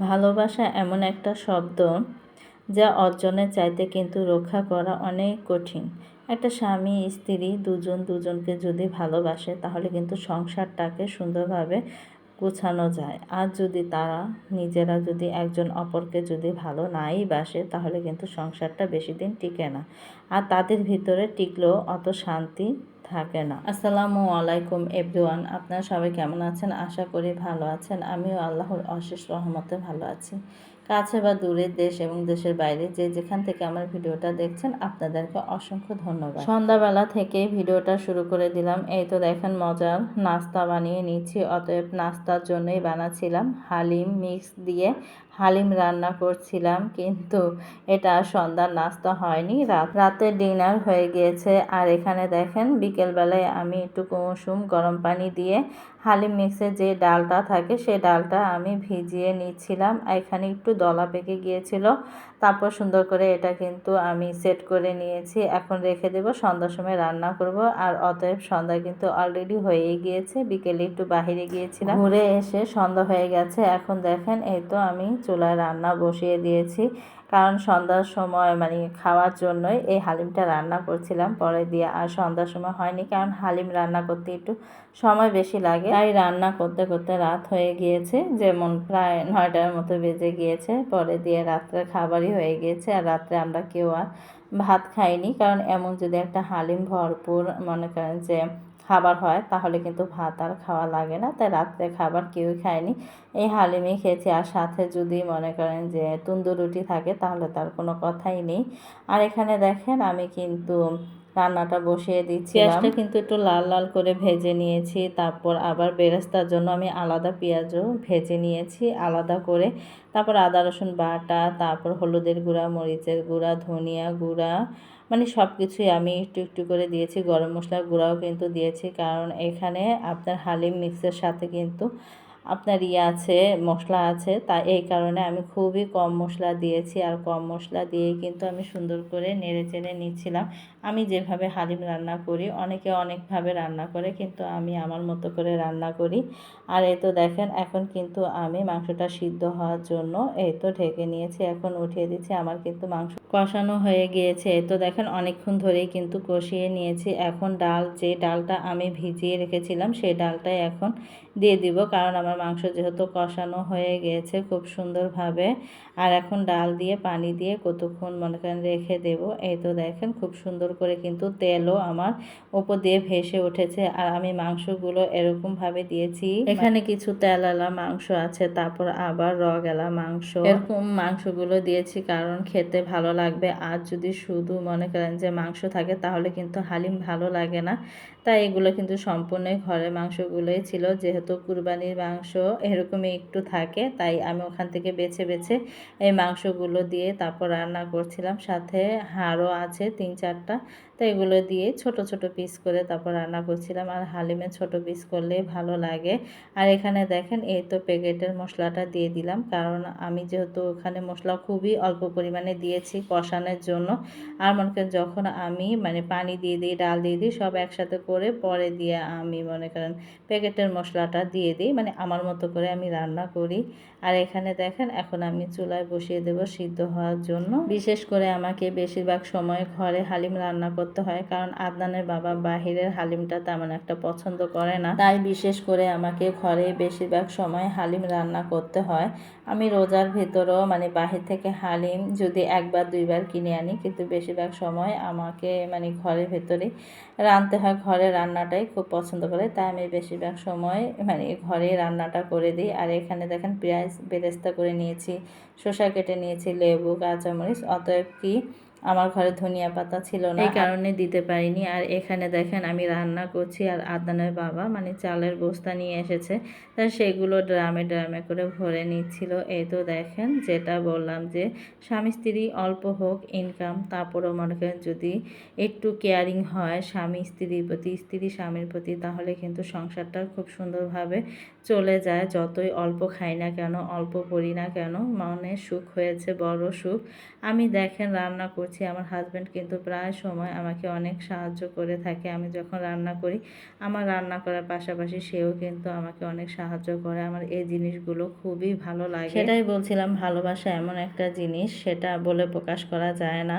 ভালোবাসা এমন একটা শব্দ যা অর্জনের চাইতে কিন্তু রক্ষা করা অনেক কঠিন। একটা স্বামী, স্ত্রী দুজন দুজনকে যদি ভালোবাসে, তাহলে কিন্তু সংসারটাকে সুন্দরভাবে গোছানো যায়। আর যদি তারা নিজেরা যদি একজন অপরকে যদি ভালো নাই বাসে, তাহলে কিন্তু সংসারটা বেশি দিন টিকে না। আর তাদের ভিতরে টিকলেও অত শান্তি থাকে না। আসসালামু আলাইকুম এভরিওয়ান, আপনারা সবাই কেমন আছেন? আশা করি ভালো আছেন। আমিও আল্লাহর অশেষ রহমতে ভালো আছি। কাছে বা দূরের দেশ এবং দেশের বাইরে যে যেখান থেকে আমার ভিডিওটা দেখছেন, আপনাদেরকে অসংখ্য ধন্যবাদ। সন্ধ্যাবেলা থেকে ভিডিওটা শুরু করে দিলাম। এই তো দেখেন মজার নাস্তা বানিয়ে নিচ্ছি, অতএব নাস্তার জন্যই বানাচ্ছিলাম হালিম মিক্স দিয়ে হালিম রান্না করছিলাম, কিন্তু এটা সন্ধ্যার নাস্তা হয়নি। রাত রাতে ডিনার হয়ে গিয়েছে। আর এখানে দেখেন, বিকেলবেলায় আমি একটু কুমুসুম গরম পানি দিয়ে হালিম মিক্সের যে ডালটা থাকে সেই ডালটা আমি ভিজিয়ে নিচ্ছিলাম। এখানে একটু দলা পেকে গিয়েছিল। তারপর সুন্দর করে এটা কিন্তু আমি সেট করে নিয়েছি। এখন রেখে দেব, সন্ধ্যার সময় রান্না করব। আর অতএব সন্ধ্যা কিন্তু অলরেডি হয়ে গিয়েছে। বিকেলে একটু বাহিরে গিয়েছিলাম। ঘুরে এসে সন্ধ্যা হয়ে গেছে। এখন দেখেন, এই তো আমি চুলায় রান্না বসিয়ে দিয়েছি। কারণ সন্ধ্যার সময় মানে খাওয়ার জন্যই এই হালিমটা রান্না করছিলাম। পরে দিয়ে আর সন্ধ্যার সময় হয়নি কারণ হালিম রান্না করতে একটু সময় বেশি লাগে। তাই রান্না করতে করতে রাত হয়ে গিয়েছে। যেমন প্রায় নয়টার মতো বেজে গিয়েছে। পরে দিয়ে রাত্রে খাবারই হয়ে গিয়েছে। আর রাত্রে আমরা কেউ আর ভাত খাইনি। কারণ এমন যদি একটা হালিম ভরপুর মনে করেন যে খাবার হয়, তাহলে কিন্তু ভাত আর খাওয়া লাগে না। তাই রাত্রে খাবার কেউই খায়নি। এই হালিমই খেয়েছি। আর সাথে যদি মনে করেন যে তুন্দুর রুটি থাকে, তাহলে তার কোনো কথাই নেই। আর এখানে দেখেন, আমি কিন্তু রান্নাটা বসিয়ে দিচ্ছি পেঁয়াজটা কিন্তু একটু লাল লাল করে ভেজে নিয়েছি। তারপর আবার বেরেস্তার জন্য আমি আলাদা পেঁয়াজও ভেজে নিয়েছি, আলাদা করে। তারপর আদা রসুন বাটা, তারপর হলুদের গুঁড়া, মরিচের গুঁড়া, ধনিয়া গুঁড়া মানে সব কিছুই আমি একটু একটু করে দিয়েছি। গরম মশলার গুঁড়াও কিন্তু দিয়েছি। কারণ এখানে আপনার হালিম মিক্সের সাথে কিন্তু আপনার ইয়ে আছে, মশলা আছে। তাই এই কারণে আমি খুবই কম মশলা দিয়েছি। আর কম মশলা দিয়ে কিন্তু আমি সুন্দর করে নেড়ে চেড়ে নিচ্ছিলাম। আমি যেভাবে হালিম রান্না করি, অনেকে অনেকভাবে রান্না করে, কিন্তু আমি আমার মতো করে রান্না করি। আর এই তো দেখেন, এখন কিন্তু আমি মাংসটা সিদ্ধ হওয়ার জন্য এই তো ঢেকে নিয়েছি, এখন উঠিয়ে দিচ্ছি, আমার কিন্তু মাংস কষানো হয়ে গিয়েছে। তো দেখেন, অনেকক্ষণ ধরেই কিন্তু কষিয়ে নিয়েছি। এখন ডাল, যে ডালটা আমি ভিজিয়ে রেখেছিলাম, সেই ডালটাই এখন দিয়ে দিব, কারণ আমার মাংস যেহেতু কষানো হয়ে গিয়েছে খুব সুন্দরভাবে। আর এখন ডাল দিয়ে, পানি দিয়ে কতক্ষণ মনে করেন রেখে দেব, এই তো দেখেন, খুব সুন্দর করে কিন্তু তেলও আমার ওপর দিয়ে ভেসে উঠেছে। আর আমি মাংসগুলো এরকমভাবে দিয়েছি। এখানে কিছু তেলালা মাংস আছে, তারপর আবার র গেলা মাংস। এরকম মাংসগুলো দিয়েছি কারণ খেতে ভালো লাগবে। আর যদি শুধু মনে করেন যে মাংস থাকে, তাহলে কিন্তু হালিম ভালো লাগে না। তাই এগুলো কিন্তু সম্পূর্ণ ঘরের মাংসগুলোই ছিল। যেহেতু কুরবানির মাংস এরকমই একটু থাকে, তাই আমি ওখান থেকে বেছে বেছে এই মাংসগুলো দিয়ে তারপর রান্না করছিলাম। সাথে হাড়ও আছে, তিন চারটা। তো এগুলো দিয়ে ছোট ছোট পিস করে তারপর রান্না করছিলাম। আর হালিমে ছোট পিস করলে ভালো লাগে। আর এখানে দেখেন, এই তো প্যাকেটের মশলাটা দিয়ে দিলাম। কারণ আমি যেহেতু ওখানে মশলা খুবই অল্প পরিমাণে দিয়েছি কষানোর জন্য। আর মনে করেন যখন আমি মানে পানি দিয়ে দিই, ডাল দিয়ে দিই, সব একসাথে করে পরে দিয়ে আমি মনে করেন প্যাকেটের মশলাটা দিয়ে দিই। মানে আমার মতো করে আমি রান্না করি। আর এখানে দেখেন, এখন আমি চুলায় বসিয়ে দেব সিদ্ধ হওয়ার জন্য। বিশেষ করে আমাকে বেশিরভাগ সময় ঘরে হালিম রান্না করতে হয়, কারণ আদনানের বাবা বাহিরের হালিমটা তেমন একটা পছন্দ করে না। তাই বিশেষ করে আমাকে ঘরে বেশিরভাগ সময় হালিম রান্না করতে হয়। আমি রোজার ভেতরও মানে বাহির থেকে হালিম যদি একবার, দুইবার কিনে আনি, কিন্তু বেশিরভাগ সময় আমাকে মানে ঘরের ভেতরে রাঁধতে হয়। ঘরে রান্নাটাই খুব পছন্দ করে, তাই আমি বেশিরভাগ সময় মানে ঘরে রান্নাটা করে দিই। আর এখানে দেখেন পেঁয়াজ বেরেস্তা করে নিয়েছি, শসা কেটে নিয়েছি, লেবু, কাঁচামরিচ, অতএব কি আমার ঘরে ধনিয়া পাতা ছিল না এই কারণে দিতে পারিনি। আর এখানে দেখেন আমি রান্না করছি আর আদানের বাবা মানে চালের বস্তা নিয়ে এসেছে। তা সেগুলো ড্রামে ড্রামে করে ভরে নিচ্ছিল। এই তো দেখেন যেটা বললাম যে স্বামী স্ত্রী অল্প হোক ইনকাম তারপরেও মনে করেন যদি একটু কেয়ারিং হয় স্বামী স্ত্রীর প্রতি স্ত্রী স্বামীর প্রতি তাহলে কিন্তু সংসারটা খুব সুন্দরভাবে চলে যায়। যতই অল্প খাই না কেন অল্প পড়ি না কেন মনে সুখ হয়েছে বড় সুখ। আমি দেখেন রান্না করছি করছি, আমার হাজব্যান্ড কিন্তু প্রায় সময় আমাকে অনেক সাহায্য করে থাকে। আমি যখন রান্না করি, আমার রান্না করার পাশাপাশি সেও কিন্তু আমাকে অনেক সাহায্য করে। আমার এই জিনিসগুলো খুবই ভালো লাগে। সেটাই বলছিলাম, ভালোবাসা এমন একটা জিনিস, সেটা বলে প্রকাশ করা যায় না।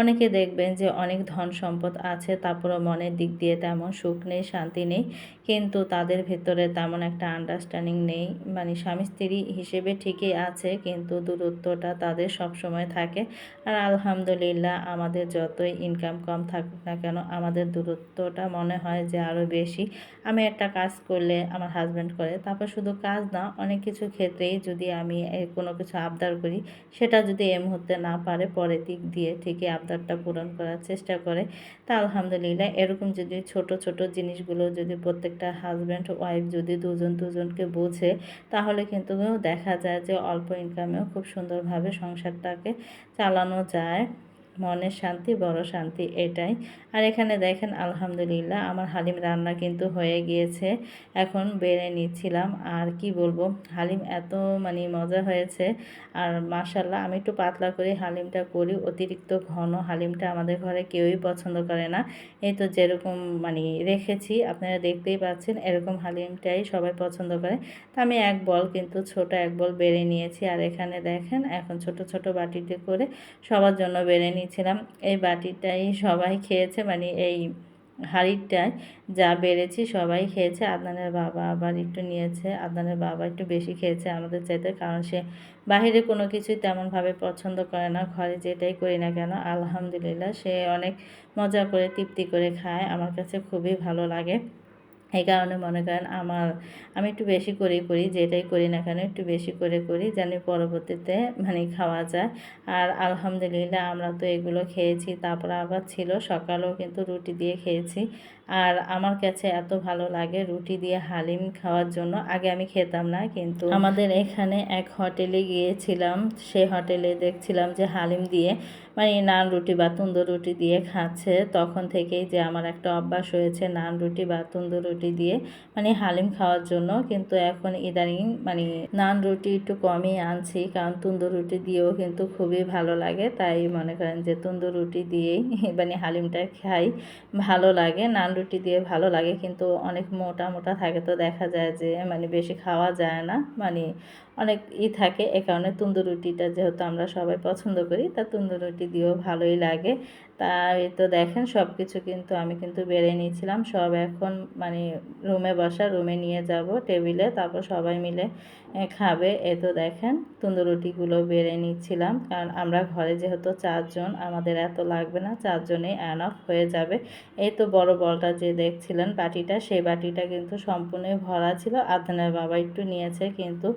অনেকে দেখবেন যে অনেক ধন সম্পদ আছে তারপরে মনের দিক দিয়ে তেমন সুখ নেই, শান্তি নেই, কিন্তু তাদের ভেতরে তেমন একটা আন্ডারস্ট্যান্ডিং নেই। মানে স্বামী স্ত্রী হিসেবে ঠিকই আছে, কিন্তু দূরত্বটা তাদের সব সময় থাকে। আর আলহামদুলিল্লাহ আমাদের যতই ইনকাম কম থাকুক না কেন, আমাদের দূরত্বটা মনে হয় যে আরও বেশি। আমি একটা কাজ করলে আমার হাজব্যান্ড করে, তারপর শুধু কাজ না, অনেক কিছু ক্ষেত্রেই যদি আমি কোনো কিছু আবদার করি, সেটা যদি এ মুহূর্তে না পারে পরে দিক দিয়ে ঠিকই আবদারটা পূরণ করার চেষ্টা করে, তা আলহামদুলিল্লাহ এরকম যদি ছোট ছোট জিনিসগুলো যদি প্রত্যেকটা হাজব্যান্ড ওয়াইফ যদি দুজন, দুজনকে বোঝে, তাহলে কিন্তু দেখা যায় যে অল্প ইনকামেও খুব সুন্দরভাবে সংসারটাকে চালানো যায়। মনের শান্তি, বড় শান্তি এটাই। আর এখানে দেখেন, আলহামদুলিল্লাহ আমার হালিম রান্না কিন্তু হয়ে গিয়েছে। এখন বেড়ে নিচ্ছিলাম। আর কি বলব, হালিম এত মানে মজা হয়েছে। আর মাশাল্লাহ আমি একটু পাতলা করে হালিমটা করি, অতিরিক্ত ঘন হালিমটা আমাদের ঘরে কেউই পছন্দ করে না। এই তো যেরকম মানে রেখেছি, আপনারা দেখতেই পাচ্ছেন এরকম হালিমটাই সবাই পছন্দ করে। তা আমি এক বল কিন্তু ছোট এক বল বেড়ে নিয়েছি। আর এখানে দেখেন, এখন ছোট ছোট বাটিতে করে সবার জন্য বেড়ে নিয়েছিলাম এই বাটিটাই সবাই খেয়েছে মানে এই হাঁড়িটায় যা বেড়েছি সবাই খেয়েছে। আদনানের বাবা আবার একটু নিয়েছে, আদনানের বাবা একটু বেশি খেয়েছে আমাদের চাইতে, কারণ সে বাহিরে কোনো কিছুই তেমনভাবে পছন্দ করে না, ঘরে যেটাই করি না কেন, আলহামদুলিল্লাহ সে অনেক মজা করে, তৃপ্তি করে খায়, আমার কাছে খুবই ভালো লাগে। এই কারণে মনে করেন আমার, আমি একটু বেশি করে করি, যেটাই করি না কেন একটু বেশি করে করি যেন পরবর্তীতে মানে খাওয়া যায়। আর আলহামদুলিল্লাহ আমরা তো এগুলো খেয়েছি, তারপর আবার ছিল, সকালেও কিন্তু রুটি দিয়ে খেয়েছি। আর আমার কাছে এত ভালো লাগে রুটি দিয়ে হালিম খাওয়ার জন্য। আগে আমি খেতাম না, কিন্তু আমাদের এখানে এক হোটেলে গিয়েছিলাম, সে হোটেলে দেখছিলাম যে হালিম দিয়ে মানে নান রুটি বা তুন্দুর রুটি দিয়ে খাচ্ছে। তখন থেকেই যে আমার একটা অভ্যাস হয়েছে নান রুটি বা তুন্দুর রুটি দিয়ে মানে হালিম খাওয়ার জন্য। কিন্তু এখন ইদানিং মানে নান রুটি একটু কমই আনছি, কারণ তুন্দুর রুটি দিয়েও কিন্তু খুবই ভালো লাগে। তাই মনে করেন যে তুন্দুর রুটি দিয়েই মানে হালিমটা খাই, ভালো লাগে। নান রুটি দিয়ে ভালো লাগে, কিন্তু অনেক মোটা মোটা থাকে তো দেখা যায় যে মানে বেশি খাওয়া যায় না। মানে অনেক ই থাকে, এ কারণে তন্দুর রুটিটা যেহেতু আমরা সবাই পছন্দ করি, তা তন্দুর রুটি দিয়েও ভালোই লাগে। তাই তো দেখেন সব কিছু কিন্তু আমি কিন্তু বেড়ে নিয়েছিলাম। সব এখন মানে রুমে বসা, রুমে নিয়ে যাব টেবিলে, তারপর সবাই মিলে খাবে। এ তো দেখেন, তন্দুর রুটিগুলো বেড়ে নিচ্ছিলাম। কারণ আমরা ঘরে যেহেতু চারজন, আমাদের এত লাগবে না, চারজনেই অ্যানফ হয়ে যাবে। এই তো বড় বলটা যে দেখছিলেন বাটিটা, সেই বাটিটা কিন্তু সম্পূর্ণই ভরা ছিল। আধানের বাবা একটু নিয়েছে কিন্তু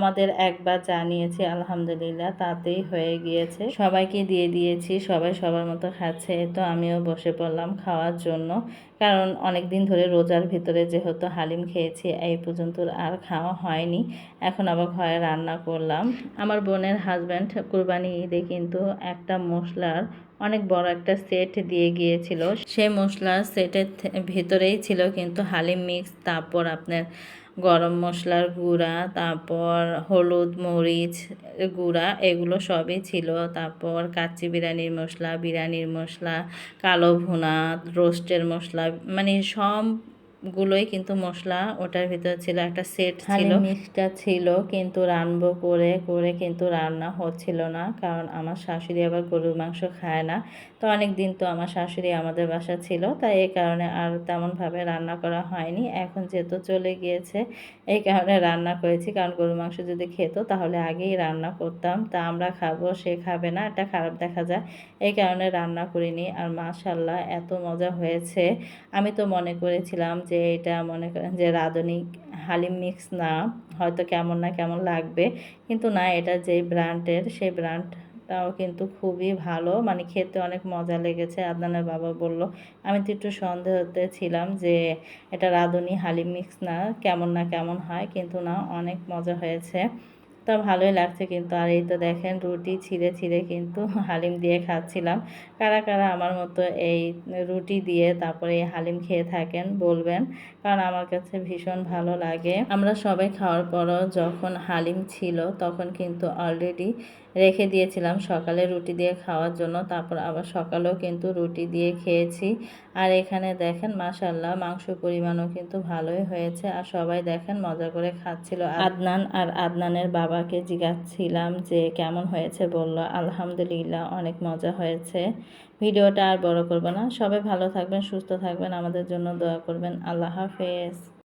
আমাদের একবার জানিয়েছি, আলহামদুলিল্লাহ তাতেই হয়ে গিয়েছে। সবাইকে দিয়ে দিয়েছি, সবাই সবার মতো খাচ্ছে তো আমিও বসে পড়লাম খাওয়ার জন্য। কারণ অনেক দিন ধরে রোজার ভিতরে যেহেতু হালিম খেয়েছি, এই পর্যন্ত আর খাওয়া হয়নি। এখন আবার ঘরে রান্না করলাম। আমার বোনের হাজব্যান্ড কুরবানি ঈদে কিন্তু একটা মশলার অনেক বড় একটা সেট দিয়ে গিয়েছিল। সে মশলার সেটের ভেতরেই ছিল কিন্তু হালিম মিক্স তারপর আপনার গরম মশলার গুঁড়া, তারপর হলুদ মরিচ গুঁড়া, এগুলো সবই ছিল। তারপর কাচ্চি বিরিয়ানির মশলা বিরিয়ানির মশলা, কালো ভুনা রোস্টের মশলা মানে সব গুলোই কিন্তু মশলা ওটার ভিতরে ছিল একটা সেট ছিল। মিক্সটা ছিল কিন্তু রানবো করে করে কিন্তু রান্না হচ্ছিল না কারণ আমার শাশুড়ি আবার গরুর মাংস খায় না। তো অনেক দিন তো আমার শাশুড়ি আমাদের বাসা ছিল তাই এই কারণে আর তেমনভাবে রান্না করা হয়নি। এখন যেহেতু চলে গিয়েছে এই কারণে রান্না করেছি কারণ গরুর মাংস যদি খেত তাহলে আগেই রান্না করতাম। তা আমরা খাব সে খাবে না এটা খারাপ দেখা যায়। এই কারণে রান্না করিনি আর মাশাল্লাহ এত মজা হয়েছে। আমি তো মনে করেছিলাম যে এটা মনে করেন যে রাঁধুনি হালিম মিক্স না, হয়তো কেমন না কেমন লাগবে। কিন্তু না, এটা যে ব্র্যান্ডের, সেই ব্র্যান্ডটাও কিন্তু খুবই ভালো। মানে খেতে অনেক মজা লেগেছে, আদনানের বাবা বলল। আমি তো একটু সন্দেহতে ছিলাম যে এটা রাঁধুনি হালিম মিক্স না, কেমন না কেমন হয়। কিন্তু না, অনেক মজা হয়েছে। তো ভালোই লাগছে কিন্তু। আর এই তো দেখেন রুটি ছিঁড়ে ছিঁড়ে কিন্তু হালিম দিয়ে খাচ্ছিলাম। কারা কারা আমার মতো এই রুটি দিয়ে তারপরে এই হালিম খেয়ে থাকেন বলবেন, কারণ আমার কাছে ভীষণ ভালো লাগে। আমরা সবাই খাওয়ার পরও যখন হালিম ছিল তখন কিন্তু অলরেডি রেখে দিয়েছিলাম। সকালে রুটি দিয়ে খাওয়ার জন্য, তারপর আবার সকালেও কিন্তু রুটি দিয়ে খেয়েছি। আর এখানে দেখেন মাসাল্লাহ মাংস পরিমাণও কিন্তু ভালোই হয়েছে। আর সবাই দেখেন, মজা করে খাচ্ছিল। আদনান আর আদনানের বাবাকে জিজ্ঞাসছিলাম যে, কেমন হয়েছে? বলল, আলহামদুলিল্লাহ, অনেক মজা হয়েছে। ভিডিওটা আর বড় করব না। সবাই ভালো থাকবেন, সুস্থ থাকবেন। আমাদের জন্য দোয়া করবেন। আল্লাহ হাফেজ।